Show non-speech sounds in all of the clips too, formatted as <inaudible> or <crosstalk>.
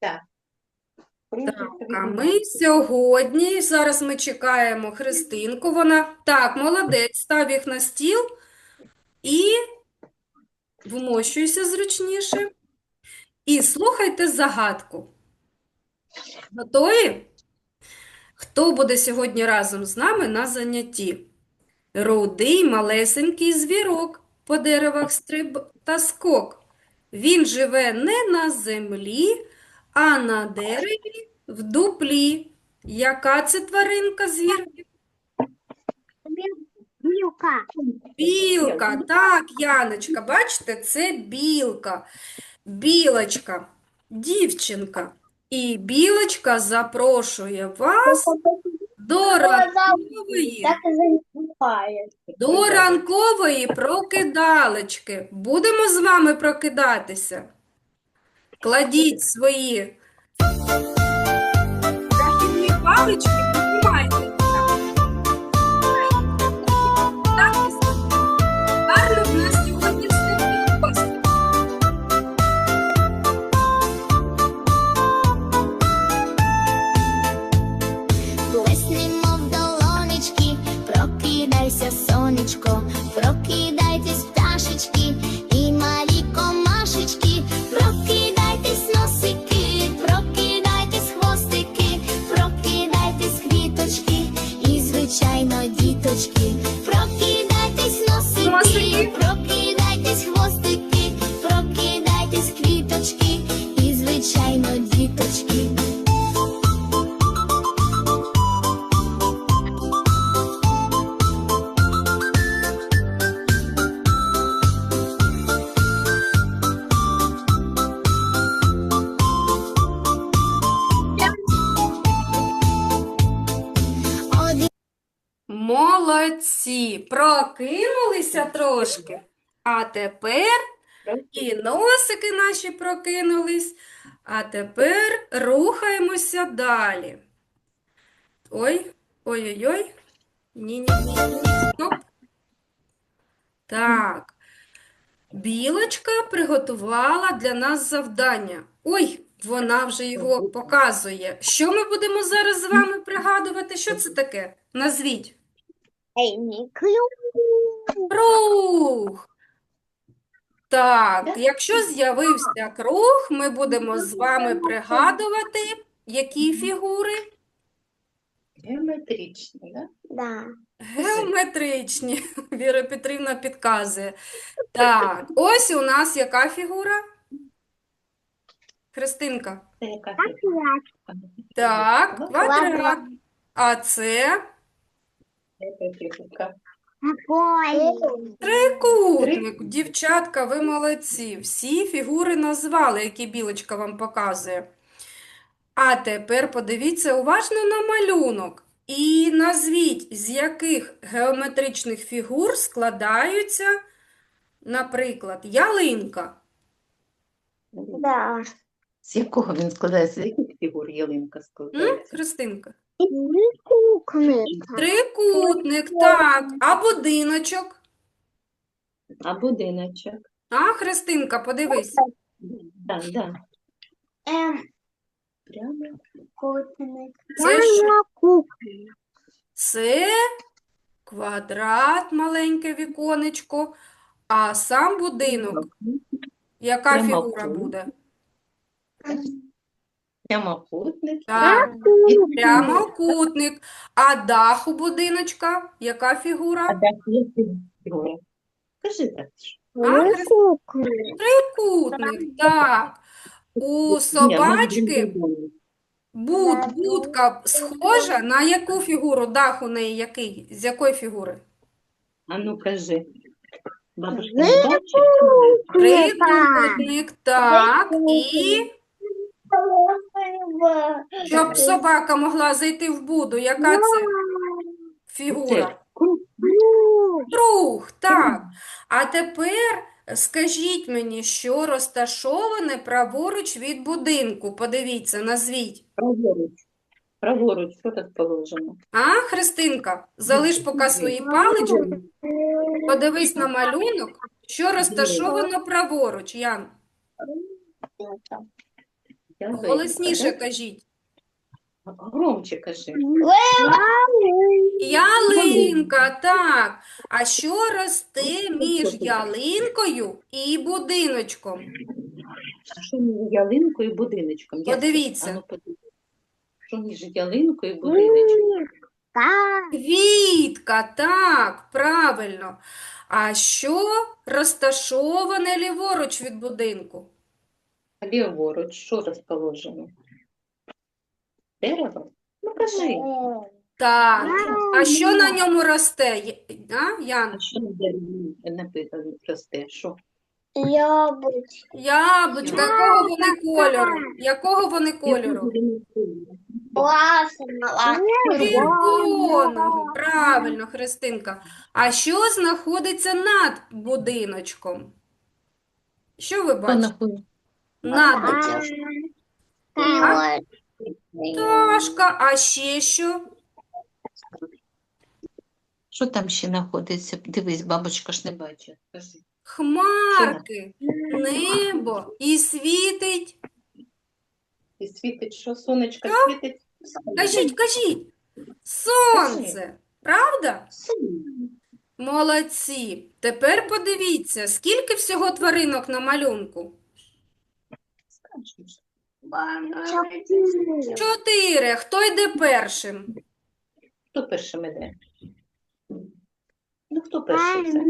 Так. Так, а ми сьогодні, зараз ми чекаємо Христинку, вона, так, молодець, став їх на стіл і вмощуйся зручніше. І слухайте загадку. Готові? Хто буде сьогодні разом з нами на занятті? Рудий малесенький звірок, по деревах стриб та скок. Він живе не на землі, а на дереві в дуплі. Яка це тваринка звір? Білка. Білка, так, Яночка, бачите, це білка, білочка, дівчинка. І білочка запрошує вас до ранкової, Так і до ранкової прокидалочки. Будемо з вами прокидатися. Кладіть свої палички, Молодці! Прокинулися трошки. А тепер і носики наші прокинулись. А тепер рухаємося далі. Ой, ой-ой-ой. Ні-ні-ні. Стоп. Так. Білочка приготувала для нас завдання. Ой, вона вже його показує. Що ми будемо зараз з вами пригадувати? Що це таке? Назвіть. Ей, не клюв. Круг. Так, якщо з'явився круг, ми будемо з вами пригадувати, які фігури? Геометричний, да? Да. Геометричні. <laughs> Віра Петрівна підказує. Так, ось у нас яка фігура? Христинка. Так, квадрат. А це. Трикутник. Дівчатка, ви молодці. Всі фігури назвали, які білочка вам показує. А тепер подивіться уважно на малюнок. І назвіть, з яких геометричних фігур складаються, наприклад, ялинка. Да. З якого він складається? З яких фігур ялинка М? Христинка? Трикутник. Трикутник, так. А будиночок? А будиночок? А, Христинка, подивись. Да, да. Ем, Прямо. Це що? Це квадрат, маленьке віконечко, а сам будинок, яка фігура буде? Прямокутник. Так, прямокутник. А дах у будиночка, яка А фігура? далі які фігури? Кажи так. Трикутник. Так. У собачки буд, будка схожа на яку фігуру? Дах у неї який? З якої фігури? А ну кажи. Бабушка? Трикутник, так. І щоб собака могла зайти в буду, яка це фігура? Круг. Круг, так. А тепер скажіть мені, що розташоване праворуч від будинку? Подивіться, назвіть. Праворуч. Праворуч, що тут положено? А, Христинка, залиш поки свої палички, подивись на малюнок, що розташовано праворуч, Ян. Голосніше кажіть. Громче кажи. Ялинка, так. А що росте між ялинкою і будиночком? А що між ялинкою і будиночком? Подивіться. Ну, подивіться. Що між ялинкою і будиночком? Квітка, так, правильно. А що розташоване ліворуч від будинку? А ліворуч, що розположено? Дерево? Ну кажи. Так. А що на ньому росте? Є- А, Яна? А що на дереві написано росте? Що? Яблочко. Яблучка, якого вони кольору? Якого вони кольору? Класно. Червоного, правильно, Христинка. А що знаходиться над будиночком? Що ви бачите? Над А? пташка, а ще що? Що там ще знаходиться? Дивись, бабочка ж не бачить. Кажи. Хмарки, небо і світить. І світить, що сонечко світить? Кажіть, кажіть. Сонце, правда? Молодці. Тепер подивіться, скільки всього тваринок на малюнку? Чотири. Хто йде першим? Хто першим іде? Ну, хто перший це?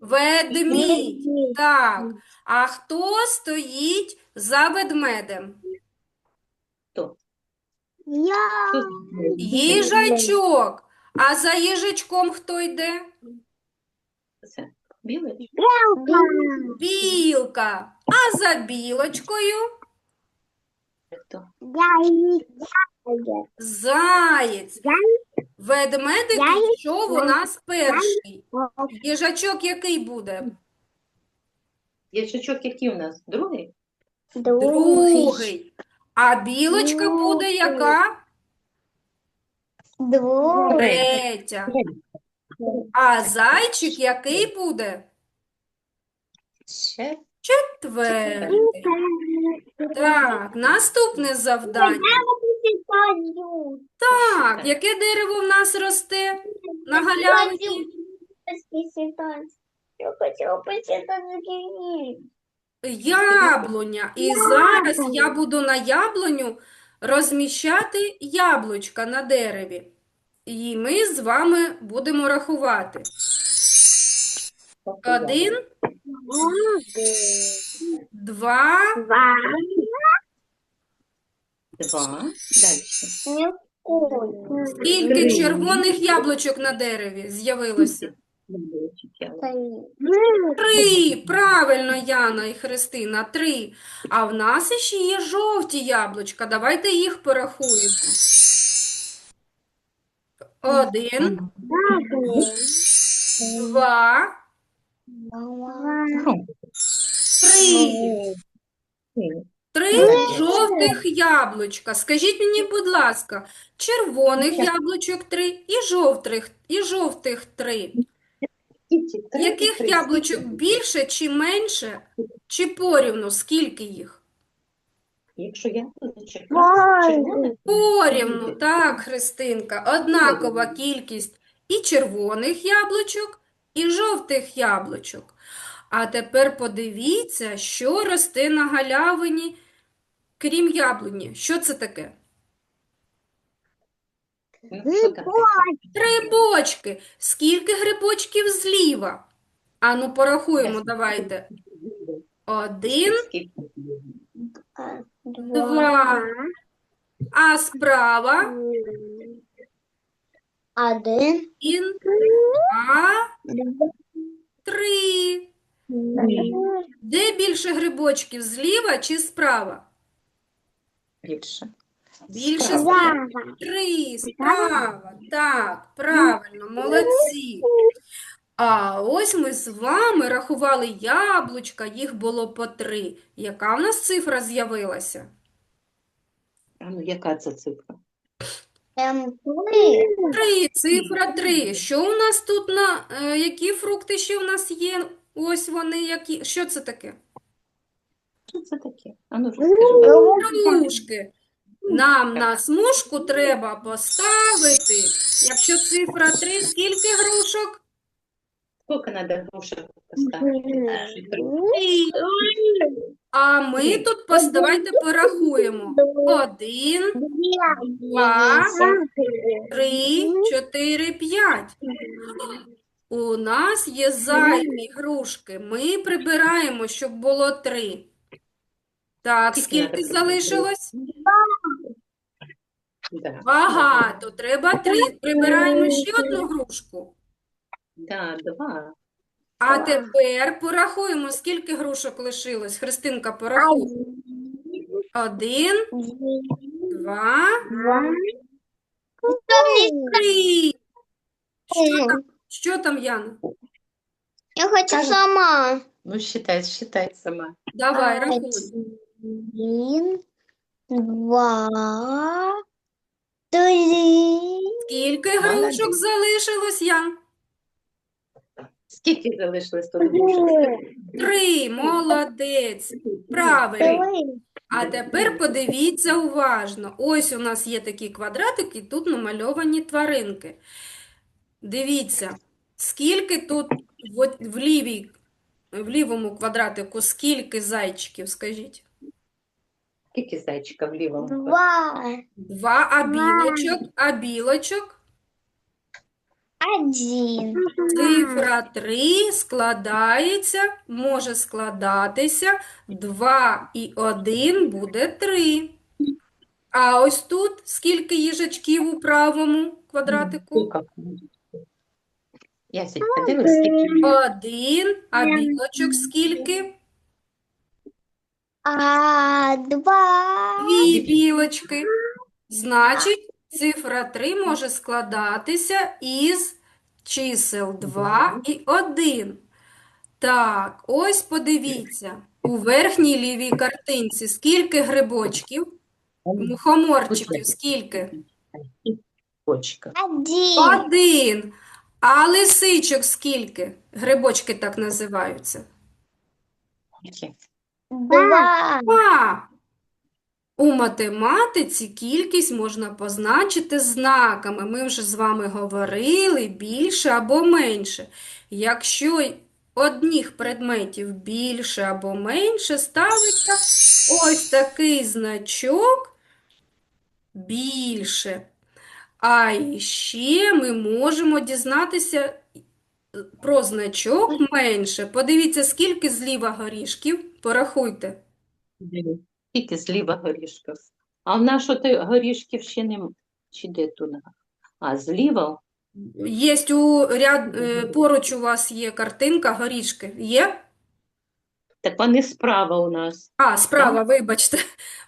Ведмідь. Так. А хто стоїть за ведмедем? Хто? Я. Хто? Їжачок. А за їжачком хто йде? Це білий? Білка. А за білочкою Хто? заєць. Ведмедик пішов у нас перший. Їжачок який буде? Ячачок який у нас? Другий? Другий. А білочка буде яка? Другий. Третя. А зайчик який буде? Ще Четвертий. Так, наступне завдання. Так, яке дерево в нас росте на галявині? Я. Яблуня. І зараз я буду на яблуню розміщати яблучка на дереві. І ми з вами будемо рахувати. Один, два, Два. Два. Далі. Скільки червоних яблучок на дереві з'явилося? Три, правильно, Яна і Христина, три. А в нас ще є жовті яблучка. Давайте їх порахуємо. Один, два. Три. Три жовтих яблучка. Скажіть мені, будь ласка, червоних яблучок три і жовтих, і жовтих три. Яких яблучок більше чи менше, чи порівну? Скільки їх? Якщо яблучок Ой. Порівну, так, Христинка, однакова кількість і червоних яблучок, і жовтих яблучок. А тепер подивіться, що росте на галявині, крім яблуні. Що це таке? ну? Грибочки. Скільки грибочків зліва? Ану, порахуємо, давайте. Один, два. А справа Один. один, два, Два. три. Де більше грибочків, зліва чи справа? Більше. Більше Справа. Три, справа. Так, правильно, молодці. А ось ми з вами рахували яблучка, їх було по три. Яка в нас цифра з'явилася? А ну, яка це цифра? Три. Три, цифра три. Що у нас тут на е, які фрукти ще в нас є? Ось вони які. Що це таке? Що це таке? А ну розкажи. бабуся. Нам на смужку треба поставити, якщо цифра 3, скільки грушок? Скільки треба грушок поставити? Три. А ми тут пос- давайте порахуємо. Один, два, три, чотири, п'ять. У нас є зайві грушки. Ми прибираємо, щоб було три. Так, Скільки скільки залишилось? Да. Багато. Треба три. Прибираємо ще одну грушку. Да, два. А тепер порахуємо, скільки грушок лишилось. Христинка, порахуй. Один, два, три. Що там, що там, Яна? Я хочу сама. Ну, считай, считай сама. Давай, рахуй. Один, два, три, Скільки Молодець. грушок залишилось, Ян? Скільки залишилось тут? Три. Молодець. Правильно. А тепер подивіться уважно. Ось у нас є такі квадратики, тут намальовані тваринки. Дивіться, скільки тут в, в лівій, в лівому квадратику, скільки зайчиків, скажіть? Скільки зайчика в лівому? Два, Два, а білочок, а білочок? Один. Цифра 3 складається, може складатися 2 і 1 буде 3. А ось тут скільки їжачків у правому квадратику? Ясень, подивись, скільки. Один, а білочок скільки? А, два. Дві білочки. Значить, цифра 3 може складатися із чисел 2 і 1. Так, ось подивіться. У верхній лівій картинці скільки грибочків? Мухоморчиків скільки? Один. Один. А лисичок скільки? Грибочки так називаються. Два. Два. У математиці кількість можна позначити знаками. Ми вже з вами говорили більше або менше. Якщо одних предметів більше або менше, ставиться ось такий значок більше. А ще ми можемо дізнатися про значок менше. Подивіться, скільки зліва горішків. Порахуйте. Скільки зліва горішків. А в нас що горішків ще нема. Чи де тут? А, зліва? Є у ряд, е, поруч у вас є картинка, горішки. Є? Так вони справа у нас. А, справа, вибачте.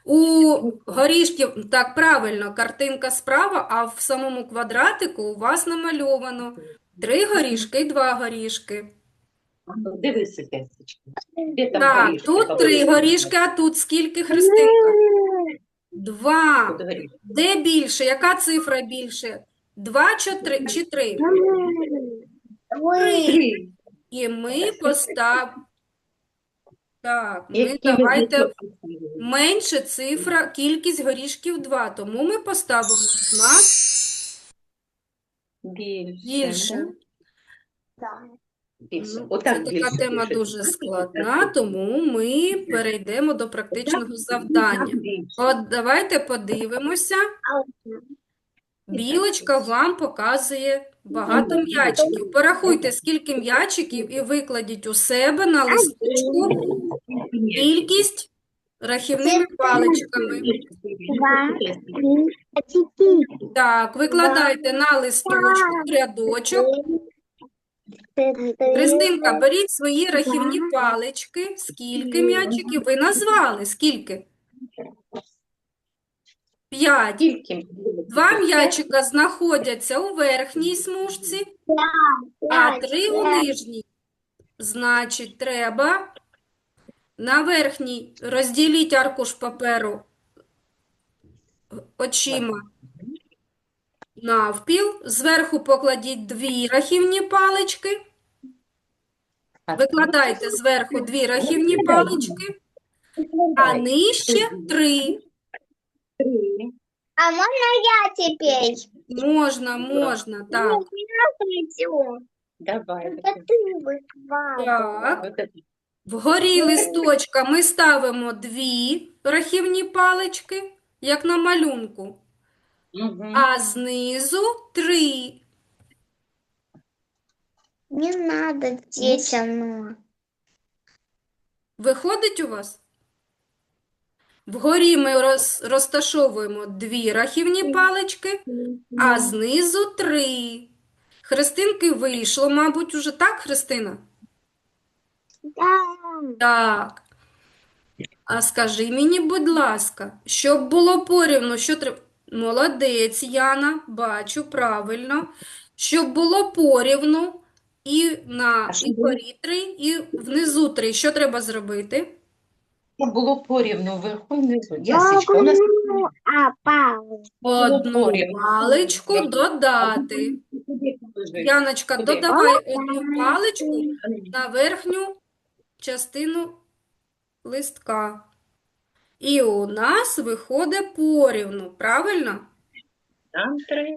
У горішків, так, правильно, картинка справа, а в самому квадратику у вас намальовано три горішки і два горішки. Ну, Дивися, Ясечка. Де там Так, горішки? тут три горішки, а тут скільки, Христинка? Два. Тут горішки. Де більше? Яка цифра більше? Два чи три? Чи три? Три. І ми постав... Так, ми Які давайте менше цифра, кількість горішків 2, тому ми поставимо знак Більше. більше. да? Більше. Ну, Отак Це така тема пишуть. дуже складна, тому ми перейдемо до практичного завдання. От давайте подивимося. Білочка вам показує багато м'ячиків. Порахуйте, скільки м'ячиків, і викладіть у себе на листочку кількість рахівними паличками. Так, викладайте на листочку рядочок. Христинка, беріть свої рахівні палички. Скільки м'ячиків? Ви назвали? Скільки? П'ять. Два м'ячика знаходяться у верхній смужці, а три у нижній. Значить, треба на верхній розділіть аркуш паперу очима навпіл. Зверху покладіть дві рахівні палички. А Викладайте зверху дві рахівні палички. а нижче три. Три. А можно я теперь? Можна, можна, так. Хочу. Давай. Это ты выкладывай. Так. Вот это. Вгорі листочка ми ставимо дві рахівні палички, як на малюнку, Мгм. а знизу три. Не надо детям. Виходить у вас? Вгорі ми роз, розташовуємо дві рахівні палички, а знизу три. Христинки вийшло, мабуть, уже так, Христина? Да. Так. А скажи мені, будь ласка, щоб було порівну, що треба. Молодець, Яна, бачу, правильно. Щоб було порівну і на і три, і внизу три. Що треба зробити? Щоб було порівну вверху і внизу. Ясечка, у нас Одну порівну. паличку додати. Яночка, Куди? додавай одну паличку на верхню частину листка. І у нас виходить порівну, правильно? Там три.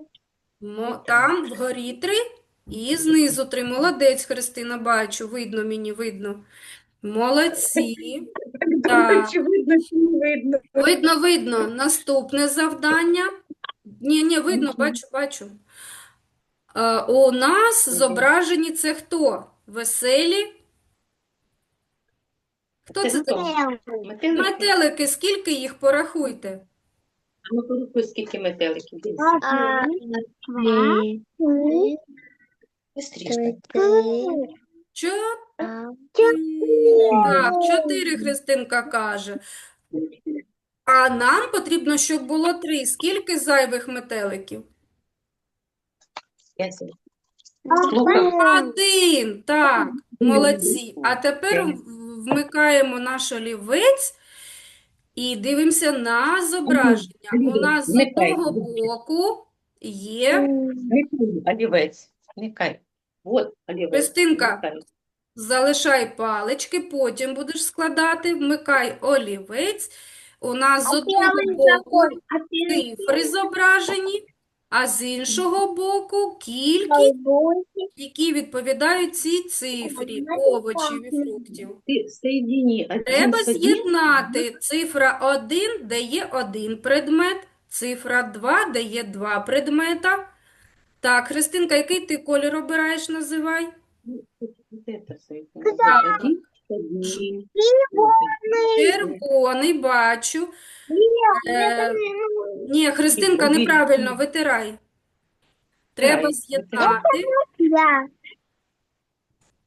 Мо- Там вгорі три і знизу три. Молодець, Христина, бачу, видно мені, видно. Молодці. <laughs> Так. Чи видно, чи не видно? Видно, видно. Наступне завдання. Ні, ні, видно, бачу, бачу. Е, у нас зображені це хто? Веселі? Хто Це такі? Метелики? Метелики, скільки їх порахуйте? А ну порахуй, скільки метеликів. Дивись. Два. три, Бистріше. три, Чотири. Так, чотири Христинка каже. А нам потрібно, щоб було три. Скільки зайвих метеликів? Слухай. Один. Так, молодці. А тепер вмикаємо наш олівець і дивимося на зображення. У нас з одного боку є. От олівець. Христинка. Залишай палички, потім будеш складати, вмикай олівець. У нас з одного боку цифри зображені, а з іншого боку кількість, які відповідають цій цифрі овочів і фруктів. Треба з'єднати цифра 1 дає один предмет, цифра 2 дає два предмета. Так, Христинка, який ти колір обираєш, називай? Соєдині. Так. З. Червоний, бачу. Е, ні, Христинка, неправильно, витирай. Треба з'єднати. Я.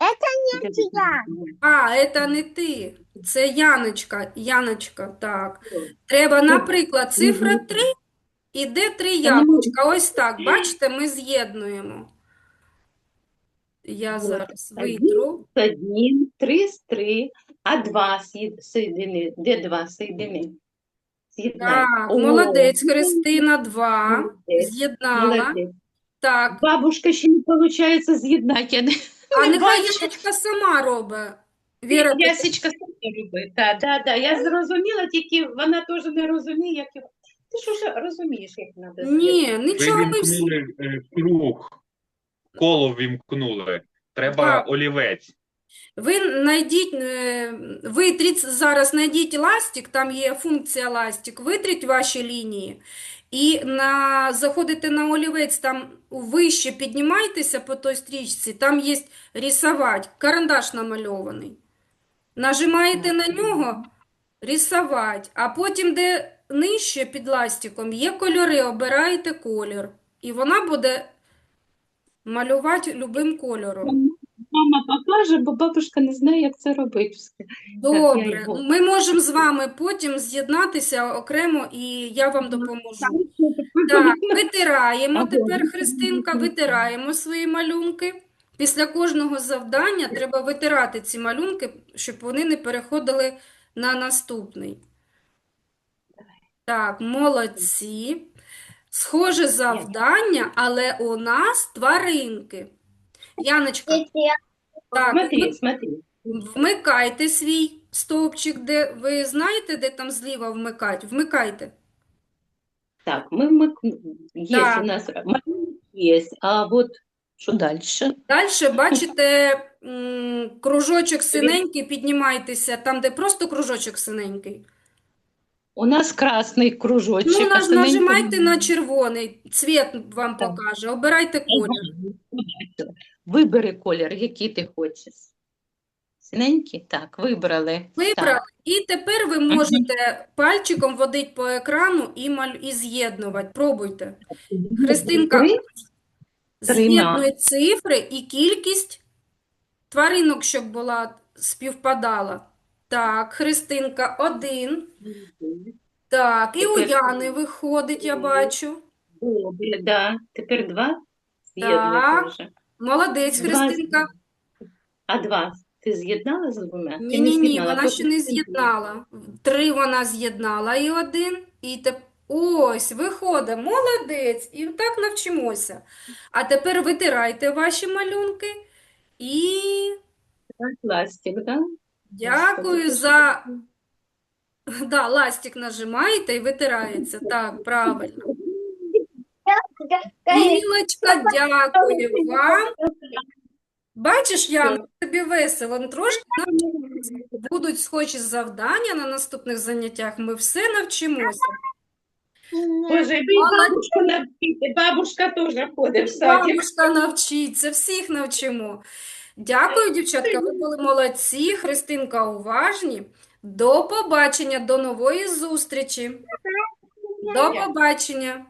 Это Іди, я. А, це не ти. Це Яночка. Яночка, так. Треба, наприклад, цифра 3 і де три яблучка. Ось так, бачите, ми з'єднуємо. Я Вот. зараз Один. витру. З три з три, а два соєдини. Де два соєдини? З'єднай. Так, О, молодець, Христина, два. молодець, З'єднала. молодець. Так, Бабушка ще не виходить з'єднати. Я не а не нехай бачу. Яночка сама робить. Віра, ти Ясечка сама робить. Так, так, так. Я зрозуміла, тільки вона теж не розуміє, як його. Ти ж уже розумієш, як треба Ні, нічого, ми всі. е, круг, коло вімкнули. Треба Так. олівець. Ви знайдіть, е, витріть зараз, знайдіть ластик, там є функція ластик, витріть ваші лінії і на, заходите на олівець, там вище піднімайтеся по той стрічці, там є рисувати, карандаш намальований. Нажимаєте на нього, рисувати, а потім, де нижче під ластиком, є кольори, обираєте колір. І вона буде малювати любим кольором. Мама покаже, бо бабушка не знає, як це робити. Добре, ми можемо з вами потім з'єднатися окремо, і я вам допоможу. Так, <laughs> витираємо тепер, Христинка, витираємо свої малюнки. Після кожного завдання треба витирати ці малюнки, щоб вони не переходили на наступний. Так, молодці. Схоже завдання, але у нас тваринки. Яночка, так, Смотри, смотри. Вмикайте свій стовпчик, де ви знаєте, де там зліва вмикать? Вмикайте. Так, ми вмикнули. Є Так. у нас малюнок є, а от що далі? Далі бачите м, кружочок синенький, піднімайтеся, там, де просто кружочок синенький. У нас красний кружочок, Ну, наж- нажимайте на червоний, цвіт вам Так. покаже, обирайте колір. Вибери колір, який ти хочеш. Синенький? Так, вибрали. Вибрали. Так. І тепер ви можете пальчиком водити по екрану і, маль... і з'єднувати. Пробуйте. Христинка, Три? з'єднуй цифри і кількість тваринок, щоб була співпадала. Так, Христинка, один. Так, і у Тепер- Яни виходить, я бачу. Добре, да. Тепер два з'єднуй Так. вже. Молодець, Два Христинка. А два ти з'єднала з двома? Ти не Ні-ні-ні, з'єднала, вона просто ще не ти з'єднала. Три вона з'єднала і один, і теп... ось, виходить, молодець, і так навчимося. А тепер витирайте ваші малюнки і з'єднала. Пластик, да? Дякую за... Да, ластик нажимаєте і витирається. Так, правильно. Ілочка, дякую вам. Бачиш, Ян, тобі весело. Трошки будуть схожі завдання на наступних заняттях. Ми все навчимося. Боже, ви бабушку навчите, бабушка теж ходить в садик. Бабушка навчиться, всіх навчимо. Дякую, дівчатка, ви були молодці. Христинка, уважні. До побачення, до нової зустрічі. До побачення.